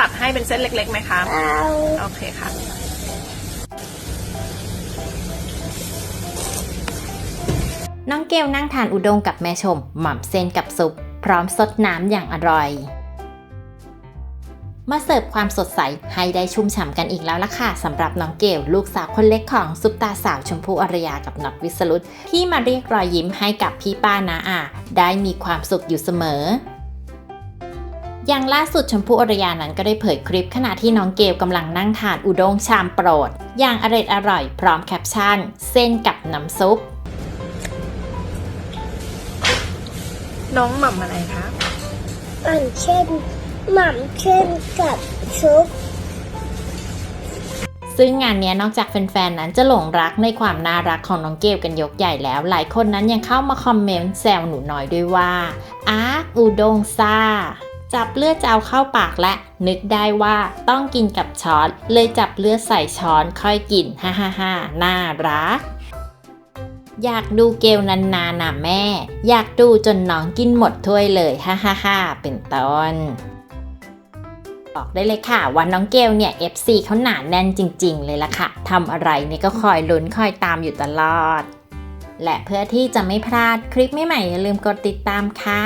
ตัดให้เป็นเส้นเล็กๆไหมคะเอาโอเคค่ะ น้องเกลนั่งทานอุด้งกับแม่ชม หม่ำเส้นกับซุป พร้อมซดน้ำอย่างอร่อย มาเสิร์ฟความสดใส ให้ได้ชุ่มฉ่ำกันอีกแล้วล่ะค่ะสำหรับน้องเกลลูกสาวคนเล็กของซุปตาสาวชมพู่อารยากับน็อตวิสรุตที่มาเรียกรอยยิ้มให้กับพี่ป้านาอาได้มีความสุขอยู่เสมอ อย่างล่าสุดชมพู่อารยานั้นก็ได้เผยคลิปขณะที่น้องเกลกำลังนั่งทานอุด้งชามโปรด อย่างอร่อยอร่อยพร้อมแคปชั่น เส้นกับน้ำซุป น้องหม่ำอะไรคะอันเช่นหม่ำเช่นกับซุปซึ่งงานเนี้ยนอกจากแฟนๆ นั้นจะหลงรักในความน่ารักของน้องเกลกันยกใหญ่แล้ว หลายคนนั้นยังเข้ามาคอมเมนต์แซวหนูน้อยด้วยว่าอาอูดงซ่า จับเลือดจะเอาเข้าปากและ นึกได้ว่าต้องกินกับช้อน เลยจับเลือดใส่ช้อนค่อยกินฮ่าฮ่าฮ่าน่ารัก อยากดูเกลนานๆนะแม่ อยากดูจนน้องกินหมดถ้วยเลยฮ่าฮ่าฮ่าเป็นต้นบอกได้เลยค่ะว่าน้องเกลเนี่ย FC เขาหนาแน่นจริง ๆ เลยล่ะค่ะทำอะไรเนี่ยก็คอยลุ้นคอยตามอยู่ตลอด และเพื่อที่จะไม่พลาดคลิปใหม่ๆอย่าลืมกดติดตามค่ะ